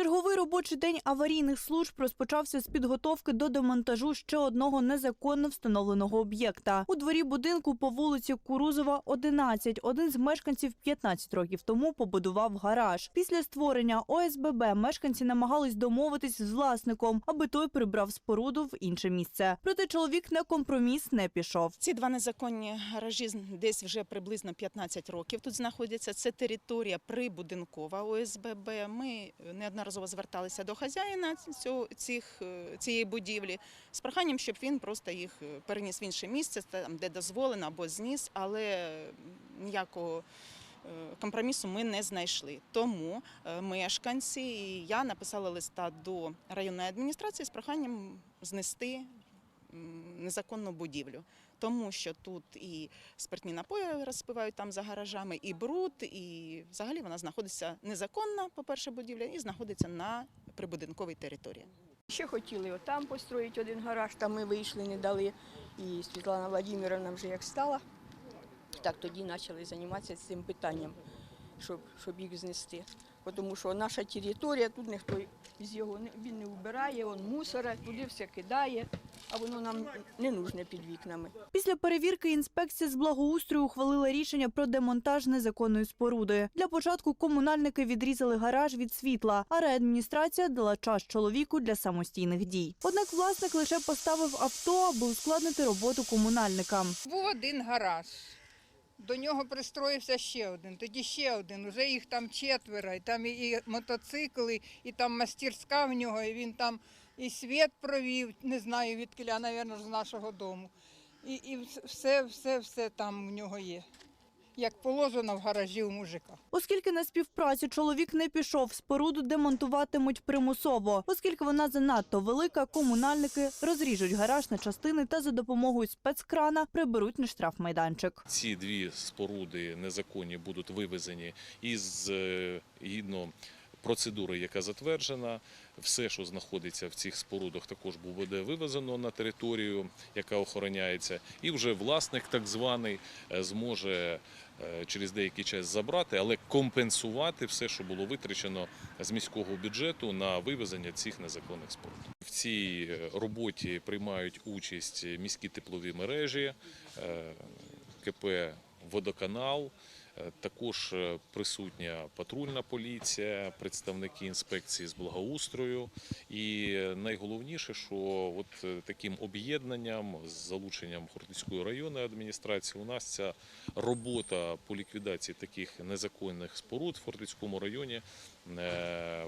Черговий робочий день аварійних служб розпочався з підготовки до демонтажу ще одного незаконно встановленого об'єкта. У дворі будинку по вулиці Курузова, 11, один з мешканців 15 років тому побудував гараж. Після створення ОСББ мешканці намагались домовитись з власником, аби той прибрав споруду в інше місце. Проте чоловік на компроміс не пішов. Ці два незаконні гаражі десь вже приблизно 15 років тут знаходяться. Це територія прибудинкова ОСББ. Ми неодноразово зверталися до хазяїна цього, цих, е, цієї будівлі з проханням, щоб він просто їх е, переніс в інше місце, там, де дозволено, або зніс, але ніякого е, компромісу ми не знайшли. Тому мешканці і я написала листа до районної адміністрації з проханням знести незаконну будівлю, тому що тут і спиртні напої розпивають там за гаражами, і бруд, і взагалі вона знаходиться незаконна, по-перше, будівля, і знаходиться на прибудинковій території. Ще хотіли отам построїти один гараж, там ми вийшли, не дали. І Світлана Владимировна вже як стала, так тоді почали займатися цим питанням, щоб, щоб їх знести. Тому що наша територія, тут ніхто з його він не вбирає, він мусора, туди все кидає, а воно нам не нужне під вікнами. Після перевірки інспекція з благоустрою ухвалила рішення про демонтаж незаконної споруди. Для початку комунальники відрізали гараж від світла, а реадміністрація дала час чоловіку для самостійних дій. Однак власник лише поставив авто, аби ускладнити роботу комунальникам. Був один гараж. До нього пристроївся ще один, тоді ще один. Уже їх там четверо, і там і, і мотоцикли, і там мастерська в нього, і він там і світ провів, не знаю відкиля, мабуть, з нашого дому. І, і все, все, все там в нього є. Як положено в гаражі у мужика. Оскільки на співпрацю чоловік не пішов, споруду демонтуватимуть примусово. Оскільки вона занадто велика, комунальники розріжуть гараж на частини та за допомогою спецкрана приберуть на штрафмайданчик. Ці дві споруди незаконні будуть вивезені із е, гідно процедури, яка затверджена. Все, що знаходиться в цих спорудах, також буде вивезено на територію, яка охороняється, і вже власник так званий е, зможе е, через деякий час забрати, але компенсувати все, що було витрачено з міського бюджету на вивезення цих незаконних споруд. В цій е, роботі приймають участь міські теплові мережі, КП Водоканал. Е, Також е, присутня патрульна поліція, представники інспекції з благоустрою. І е, найголовніше, що от таким об'єднанням з залученням Хортицької районної адміністрації у нас ця робота по ліквідації таких незаконних споруд в Хортицькому районі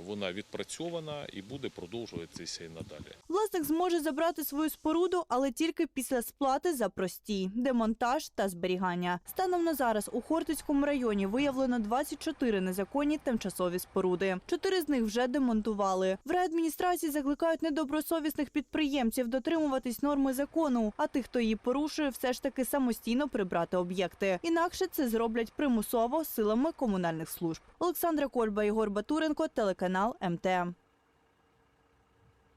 вона відпрацьована і буде продовжуватися і надалі. Власник зможе забрати свою споруду, але тільки після сплати за простій демонтаж та зберігання. Станом на зараз у Хортицькому районі виявлено 24 незаконні тимчасові споруди. Чотири з них вже демонтували. В реадміністрації закликають недобросовісних підприємців дотримуватись норми закону, а тих, хто її порушує, все ж таки самостійно прибрати об'єкти. Інакше це зроблять примусово силами комунальних служб. Олександра Кольба, Ігор Батуренко, телеканал МТМ.